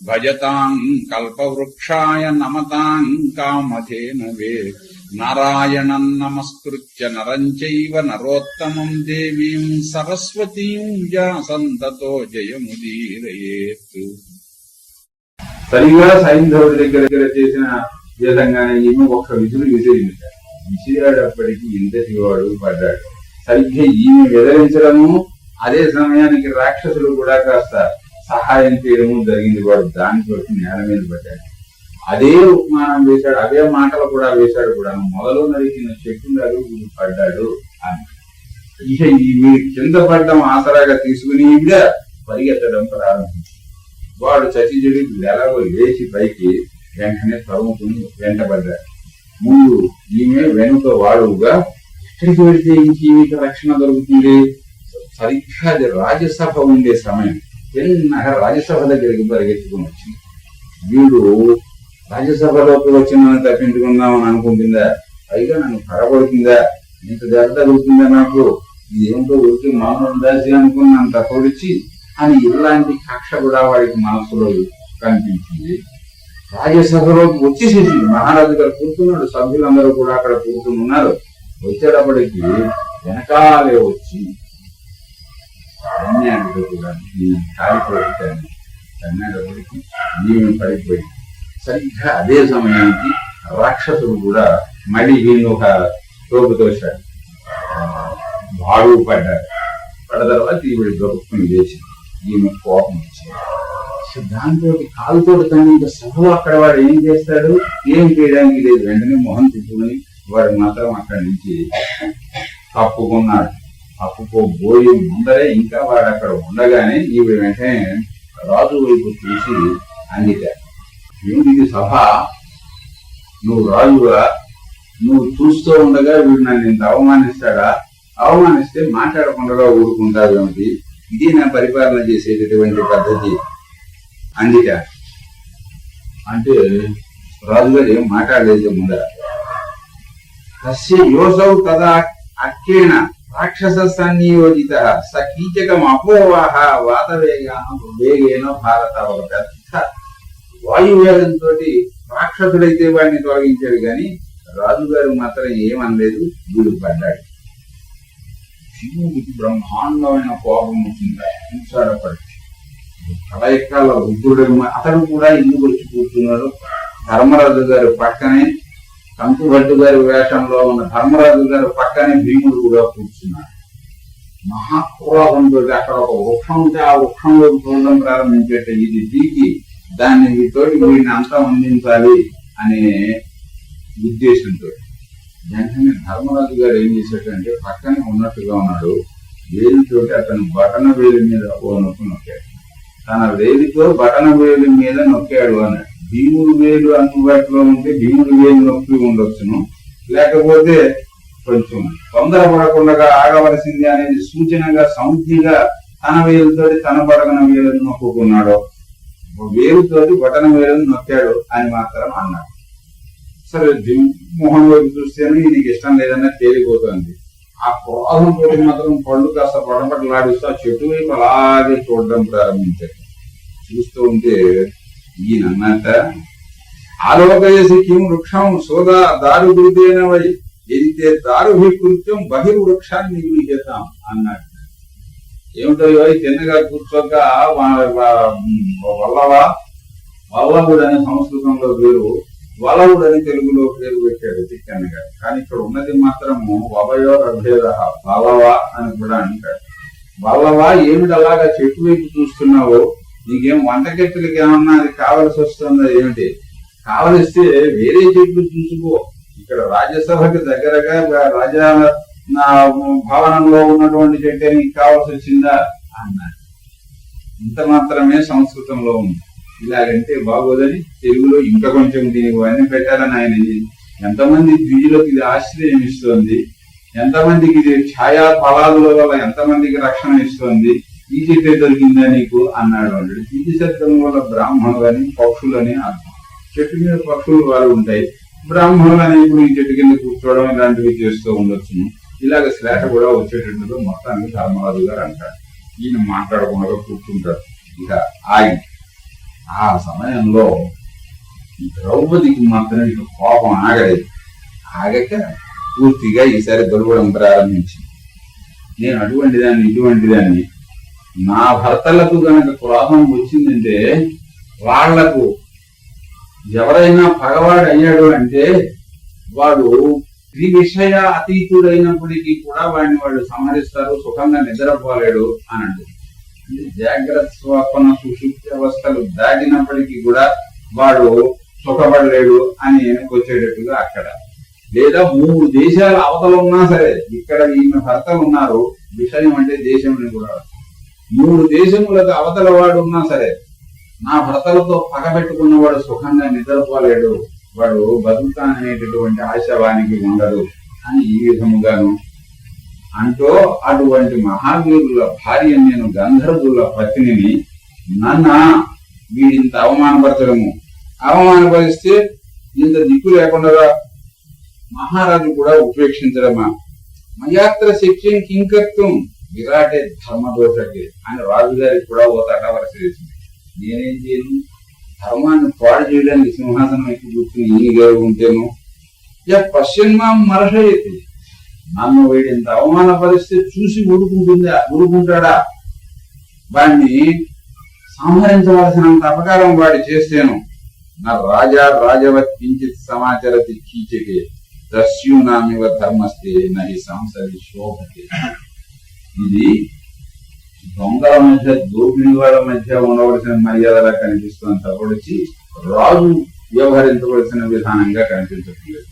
భూయో నమామ్యాం పూజ్యాయ భజతాం కల్పవృక్షాయ నమతాం కామధేనవే నారాయణం నమస్కృత్య నరం చైవ నరోత్తమం దేవీం సరస్వతీం వ్యాసంతతో జయముదీరయేత్ సరిగా సైంధవుడి దగ్గర దగ్గర చేసిన విధంగానే ఈమె ఒక్క విధులు విసిరింది విసిరాడప్పటికి ఇంతటి వాడు పడ్డాడు. సరిగ్గా ఈమె విధరించడము అదే సమయానికి రాక్షసులు కూడా కాస్త సహాయం చేయడము జరిగింది వాడు దానితో నేల మీద పడ్డాడు. అదే ఉపమానం వేశాడు అదే మాటలు కూడా వేశాడు కూడా మొదలు నరికిన చెట్టున్నారు వీడు పడ్డాడు అని. ఇక ఈ కింద పడ్డం ఆసరాగా తీసుకుని ఈవిడ పరిగెత్తడం ప్రారంభించింది వాడు చచ్చిచెడి ఎలాగో లేచి పైకి వెంటనే తరుముకుని వెంటబడ్డాడు. ముందు ఈమె వెనుక వాడుగా ఎక్కడికి వెళితే ఇంక ఈమెకి రక్షణ దొరుకుతుంది? సరిగ్గా అది రాజ్యసభ ఉండే సమయం. చిన్నగా రాజ్యసభ దగ్గరికి పరిగెత్తుకుని వచ్చింది? వీడు రాజ్యసభలోకి వచ్చిన తప్పించుకుందామని అనుకుంటుందా? పైగా నన్ను కరపడుతుందా ఇంత దెబ్బ తగులుతుందా నాకు? ఇదేమిటో ఊరికి మామూలు దాసి అనుకున్నంత తప్పడిచ్చి అని ఇలాంటి కక్ష కూడా వాడికి మనసులో కనిపించింది. రాజ్యసభలోకి వచ్చేసేసి మహారాజు గారు కూర్చున్నాడు. సభ్యులందరూ కూడా అక్కడ కూర్చుని ఉన్నారు. వచ్చేటప్పటికి వెనకాలే వచ్చి అన్యాయంతో కూడా నేను కాలిపోతాను అన్నప్పటికీ నేను పడిపోయింది సరిగ్గా అదే సమయానికి రాక్షసుడు కూడా మళ్ళీ వీళ్ళు ఒక తోపు తోశాడు బాడు పడ్డాడు. పడ్డ తర్వాత ఈవిడ దొరుకుని లేచింది ఈమె కోపం వచ్చింది. దాంతో కాలుతో తను ఇంకా సభలో అక్కడ వాడు ఏం చేస్తాడు? ఏం చేయడానికి లేదు. వెంటనే మొహం తిప్పుకొని వాడు మాత్రం అక్కడి నుంచి తప్పుకున్నాడు. అప్పుకోబోయి ముందరే ఇంకా వాడు అక్కడ ఉండగానే ఈవిడ వెంటనే రాజు వైపు చూసి అందితాడు ఏమిటి ఇది సభ? నువ్వు రాజుగా నువ్వు చూస్తూ ఉండగా వీడు నన్ను ఇంత అవమానిస్తాడా? అవమానిస్తే మాట్లాడకుండా ఊరుకుంటావు ఏమిటి? ఇది నా పరిపాలన చేసేటటువంటి పద్ధతి. అందిట అంటే రాజుగారు ఏం మాట్లాడలేదు ముందర. తస్య యోసౌ తదా అక్కేణ రాక్షస సన్నియోజిత స కీచకం అపోవాహ వాతవేగా వేగేన భారత ఒక పెద్ద వాయువేగంతో రాక్షసుడైతే వాడిని తొలగించాడు కానీ రాజుగారు మాత్రం ఏమనలేదు వీడు పడ్డాడు శివుడికి బ్రహ్మాండమైన కోపం వచ్చింది చూసాడప్పటికి కలయికాల రుద్రుడు అతను కూడా ఇల్లు వచ్చి కూర్చున్నాడు? ధర్మరాజు గారు పక్కనే శంకుభట్టు గారి వేషంలో ఉన్న ధర్మరాజు గారు పక్కనే భీముడు కూడా కూర్చున్నారు మహాక్రోధంతో అక్కడ ఒక వృక్షం ఉంటే ఆ వృక్షంలో చూడడం ప్రారంభించేట ఇది దీకి దాన్ని వీటితోటి వీడిని అంతా అందించాలి అనే ఉద్దేశంతో. వెంటనే ధర్మరాజు గారు ఏం చేశాడంటే పక్కనే ఉన్నట్టుగా ఉన్నాడు. వేలితోటి అతను బటన వేలి మీద ఓ నొక్కి నొక్కాడు. తన వేలితో బటన వేలి మీద నొక్కాడు అన్నాడు. భీముడు వేలు అందుబాటులో ఉంటే భీముడు వేలు నొప్పి ఉండొచ్చును. లేకపోతే కొంచెం తొందరపడకుండా ఆగవలసింది అనేది సూచనగా సౌజ్ఞిగా తన వేలుతో తన బడగన వేలను నొక్కున్నాడు వేలుతోటి బటన వేలను నొక్కాడు అని మాత్రం అన్నాడు. సరే మోహన్ వైపు చూస్తేనే నీకు ఇష్టం లేదన్న తేలిపోతుంది. ఆ క్రోధంతో మాత్రం పళ్ళు కాస్త పడపడలాడిస్తూ ఆ చెట్టు వైపు అలాగే చూడడం ప్రారంభించాడు. చూస్తూ ఉంటే ఈయన అన్నట్ట ఆలోకయసి కిం వృక్షం సోదా దారు గురుదేనవై ఎదితే దారు కృత్యం బహిర్వృక్షాన్ని చేద్దాం అన్నాడు. ఏమిటో తిన్నగా కూర్చోక వల్లవా? వల్లవుడు అనే సంస్కృతంలో పేరు వలవుడు అని తెలుగులో పేరు పెట్టాడు తిక్కన్నగా కానీ ఇక్కడ ఉన్నది మాత్రము వలయో రభేద వలవా అని కూడా అంటాడు బలవా ఏమిటి అలాగా చెట్టు వైపు చూస్తున్నావో నీకేం వంటకెట్టులకి ఏమన్నా అది కావలసి వస్తుందా ఏమిటి? కావలిస్తే వేరే చెట్లు చూసుకో. ఇక్కడ రాజ్యసభకి దగ్గరగా రాజా నా భవనంలో ఉన్నటువంటి చెట్టే నీకు కావాల్సి వచ్చిందా? అన్నారు ఇంత మాత్రమే సంస్కృతంలో ఉంది. ఇలాగంటే బాగోదని తెలుగులో ఇంకా కొంచెం దీనికి అన్ని పెట్టాలని ఆయన ఎంతమంది ద్విజులకు ఇది ఆశ్రయం ఇస్తోంది? ఎంతమందికి ఇది ఛాయా ఫలాదుల వల్ల ఎంతమందికి రక్షణ ఇస్తోంది? ఈ చెట్టే దొరికిందా నీకు? అన్నాడు అన్నాడు ద్విజ శబ్దం వల్ల పక్షులు అని అర్థం. చెట్టు మీద పక్షులు వారు ఉంటాయి. బ్రాహ్మణులు అని ఇప్పుడు ఈ చెట్టు కింద కూర్చోవడం ఇలాంటివి చేస్తూ ఉండొచ్చు. ఇలాగ శ్లేట కూడా వచ్చేటట్టుగా మొత్తానికి ధర్మరాజు గారు అంటారు. ఈయన మాట్లాడకుండా కూర్చుంటారు. ఇక ఆగి ఆ సమయంలో ఈ ద్రౌపదికి మాత్రం ఇక కోపం ఆగలేదు. ఆగక పూర్తిగా ఈసారి దొరకడం ప్రారంభించింది. నేను అటువంటి దాన్ని ఇటువంటి దాన్ని నా భర్తలకు గనక క్రోధం వచ్చిందంటే వాళ్ళకు ఎవరైనా పగవాడు అయ్యాడు అంటే వాడు ఈ విషయ అతీతుడైనప్పటికీ కూడా వాడిని వాళ్ళు సంహరిస్తారు సుఖంగా నిద్రపోలేడు అని అంటుంది జాగ్రత్త స్వప్న సుషుప్తి అవస్థలు దాటినప్పటికీ కూడా వాడు సుఖపడలేడు అని వచ్చేటట్టుగా అక్కడ. లేదా మూడు దేశాల అవతలు ఉన్నా సరే ఇక్కడ ఈమె భర్తలు ఉన్నారు విషయం అంటే దేశం అని కూడా. మూడు దేశములకు అవతల వాడు ఉన్నా సరే నా భర్తలతో పగబెట్టుకున్నవాడు సుఖంగా నిద్రపోలేడు. వాడు బతుకుతాననేటటువంటి ఆశావానికి ఉండదు అని ఈ విధముగాను అంటూ అటువంటి మహావీరుల భార్య నేను గంధర్వుల పత్నిని నన్న వీడింత అవమానపరచడము. అవమానపరిస్తే ఇంత దిక్కు లేకుండా మహారాజు కూడా ఉపేక్షించడమా? మయాత్ర శిక్షం కింకత్వం విరాటే ధర్మదోషకే అని రాజుగారికి కూడా ఓ తటవరస వేసింది. నేనేం చేయను? ధర్మాన్ని పాడు చేయడానికి సింహాసనం ఎక్కి కూర్చుని ఈ గారు ఉంటేను? ఇక పశ్చిమ మరషయతి నన్ను వీడింత అవమాన పరిస్థితి చూసి ఊరుకుంటుందా? ఊరుకుంటాడా? వాడిని సంహరించవలసినంత అపకారం వాడి చేస్తేను. నా రాజా రాజవత్ కించిత్ సమాచరతి కీచకే. దస్యూనామివ ధర్మస్తే నహి సంసరి శోభతే. ఇది దొంగల మధ్య దోపిడీ వాళ్ళ మధ్య ఉండవలసిన మర్యాదలా కనిపిస్తుంది తప్పడిచి రాజు వ్యవహరించవలసిన విధానంగా కనిపించట్లేదు.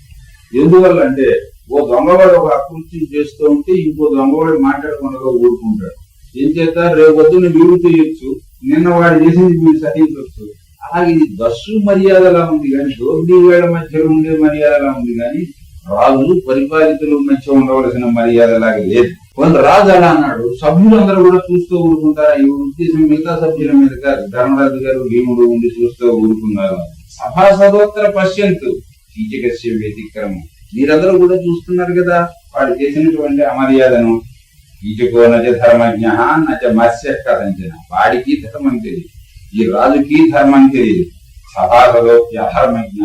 ఎందువల్ల అంటే ఓ దొంగవాడు ఒక అకృత్యం చేస్తూ ఉంటే ఇంకో దొంగవాడు మాట్లాడకుండా ఊరుకుంటాడు. ఏం చేస్తా రేపు పొద్దున్న వీడు చేయొచ్చు నిన్న వాడు చేసింది వీడు సహించవచ్చు అలాగే ఇది దస్సు మర్యాదలా ఉంది కానీ దోపిడీ వేళ మధ్య ఉండే మర్యాదలా ఉంది కానీ రాజు పరిపాలితుల మధ్య ఉండవలసిన మర్యాద లాగా లేదు. కొంత రాజు అలా అన్నాడు సభ్యులందరూ కూడా చూస్తూ ఊరుకుంటారా? ఈ ఉద్దేశం మిగతా సభ్యుల మీద కాదు ధర్మరాజు గారు భీముడు ఉండి చూస్తూ ఊరుకున్నారు. సభాసదోత్తర పశ్యంతు కీచకస్య వ్యతిక్రమం. మీరందరూ కూడా చూస్తున్నారు కదా వాడు చేసినటువంటి అమర్యాదను. కీచకో నచ ధర్మజ్ఞ నచ మత్స్య కథంచిన వాడికి ధర్మం తెలియదు. ఈ రాజుకి ధర్మం తెలియదు. సభాసదోప్య అధర్మజ్ఞ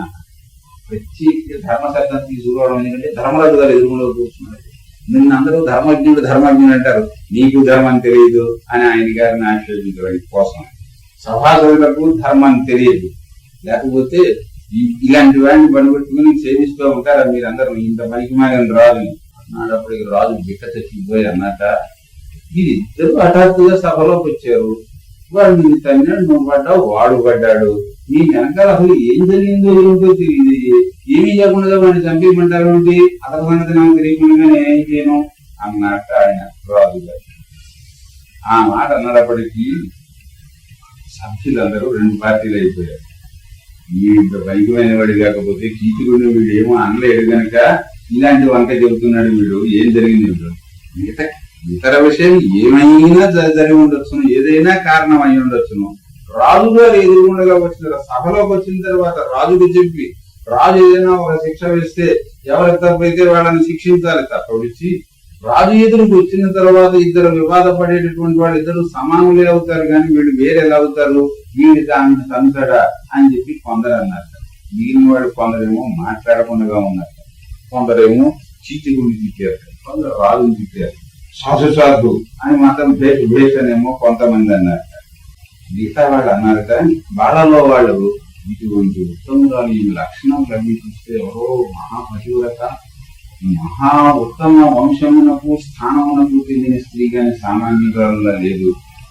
ప్రత్యేక ధర్మ తీసుకురావడం ఎందుకంటే ధర్మరాజు గారు ఎదురులో కూర్చున్నారు. నిన్న అందరూ ధర్మజ్ఞుడు ధర్మజ్ఞుడు అంటారు. నీకు ధర్మం తెలియదు అని ఆయన గారిని ఆక్షేపించడం కోసం. సభాసదులకు ధర్మం తెలియదు. లేకపోతే ఇలాంటి వాడిని పనిపెట్టుకుని సేవిస్తూ ఉంటారా మీరందరూ? ఇంత పనికి మాగని రాజుని అన్నప్పటికి రాజు బిక్క తెచ్చిపోయి అన్నట ఇది హఠాత్తుగా సభలోకి వచ్చారు. వాడు నిన్ను తన్నాడు నువ్వు పడ్డావు వాడు పడ్డాడు. నీ వెనకాల అసలు ఏం జరిగిందో ఏమిటో తెలియదు. ఏమీ చేయకుండా వాడిని చంపేయమంటారు అంటే అతని సంగతి నాకు తెలియకుండా నేను ఏం చేయను అన్నట్టు ఆయన రాజు గారు. ఆ మాట అన్నప్పటికీ సభ్యులందరూ రెండు పార్టీలు అయిపోయారు. ఇంత భయంకరమైన వాడు కాకపోతే కీచుకుని వీడు ఏమో అనలేడు కనుక ఇలాంటి వంక చెబుతున్నాడు వీడు. ఏం జరిగింది వీడు? మిగతా ఇతర విషయం ఏమైనా జరిగి ఉండొచ్చును ఏదైనా కారణం అయి ఉండొచ్చును. రాజు గారు ఎదురుగుండగా వచ్చిన సభలోకి వచ్చిన తర్వాత రాజుకి చెప్పి రాజు ఏదైనా ఒక శిక్ష వేస్తే ఎవరికి తప్పైతే వాళ్ళని శిక్షించాలి తప్పడిచి రాజు ఎదురుకు వచ్చిన తర్వాత ఇద్దరు వివాదపడేటటువంటి వాళ్ళు ఇద్దరు సమానులే అవుతారు కానీ వీళ్ళు వేరేలా అవుతారు. వీడి దాన్ని తంతడా అని చెప్పి కొందరు అన్నారు మిగిలిన వాళ్ళు కొందరేమో మాట్లాడకుండా ఉన్నారు. కొందరేమో చీటి గురించి తిట్టారు. కొందరు రాజుని తిట్టారు. సాధు సాధు అని మాత్రం బేట్ కొంతమంది అన్నారు. మిగతా వాళ్ళు అన్నారు కానీ వాళ్ళలో వాళ్ళు ఇటువంటి ఉత్తమురాలు ఈ లక్షణాలు చూస్తే ఎవరో మహాపతివ్రత. మహా ఉత్తమ వంశమునకు స్థానమునకు చెందిన స్త్రీ కానీ సామాన్యురాలుగా లేదు.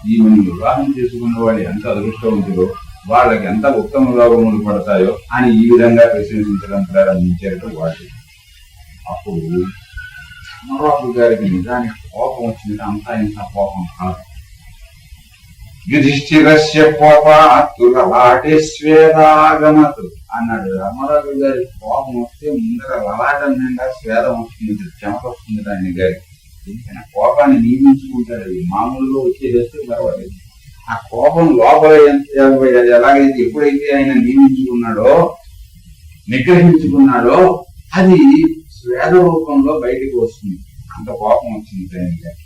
ఈమెను వివాహం చేసుకున్న వాళ్ళు ఎంత అదృష్టవంతుడో వాళ్ళకి ఎంత ఉత్తమ లోకములు పడతాయో అని ఈ విధంగా ప్రశంసించడం ప్రారంభించారట వాళ్ళు అప్పుడు చంద్రబాబు గారికి నిజానికి కోపం వచ్చింది అంతా ఇంత కోపం కాదు. యుధిష్ఠిరస్య కోపాతులలాటేశ్వేదాగమతు అన్నాడు రామారావు గారి కోపం వస్తే ముందర లలాటం నిండా స్వేదం వస్తుంది చెమట వస్తుంది దాన్ని గారి. ఎందుకంటే ఆ కోపాన్ని నియమించుకుంటాడు. అది మామూలుగా వచ్చేసేస్తే పర్వాలేదు. ఆ కోపం లోపల ఎంత- ఎలాగైతే ఎప్పుడైతే ఆయన నియమించుకున్నాడో నిగ్రహించుకున్నాడో అది స్వేద రూపంలో బయటికి వస్తుంది. అంత కోపం వచ్చింది ఆయన గారి.